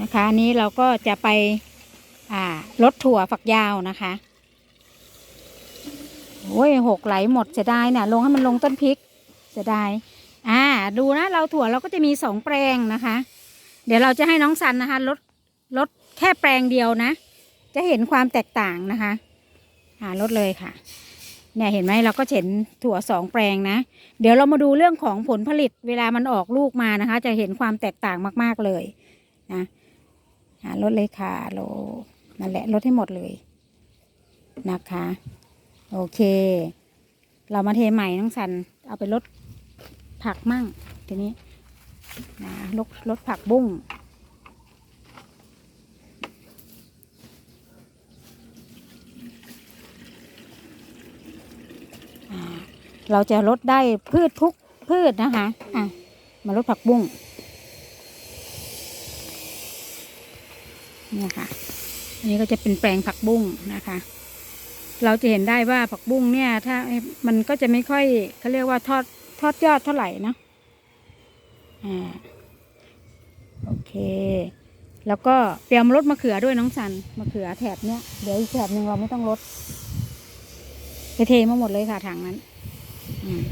นะคะอันนี้เราก็จะไปอ่ารถถั่วฝักยาวนะคะโอ้ยหกไหลหมดเสียดายน่ะลงให้มันลงต้นพริกเสียดายอ่า ดูนะเราถั่วเราก็จะมีสองแปลงนะคะ เดี๋ยวเราจะให้น้องซันนะคะลดลดแค่แปลงเดียวนะ จะเห็นความแตกต่างนะคะอ่าลดเลยค่ะ เนี่ยเห็นไหมเราก็เห็นถั่วสองแปลงนะ เดี๋ยวเรามาดูเรื่องของผลผลิตเวลามันออกลูกมานะคะ จะเห็นความแตกต่างมาก ๆเลยนะลดเลยค่ะโลนั่นแหละลดให้หมดเลยนะคะ โอเค เรามาเทใหม่น้องสันเอาไปลดผักมั่งทีนี้นะลดลดผักบุ้ง เราจะลดได้พืชทุกพืชนะคะ อะ มาลดผักบุ้งเนี่ยค่ะ อันนี้ก็จะเป็นแปลงผักบุ้งนะคะ เราจะเห็นได้ว่าผักบุ้งเนี่ย ถ้ามันก็จะไม่ค่อยเขาเรียกว่าทอดทอดยอดเท่าไหร่นะอ่า โอเค แล้วก็เตรียมรถมะเขือด้วยน้องสัน มะเขือแถบเนี้ย เดี๋ยวอีกแถบหนึ่งเราไม่ต้องลดไปเทมาหมดเลยค่ะถังนั้น อืม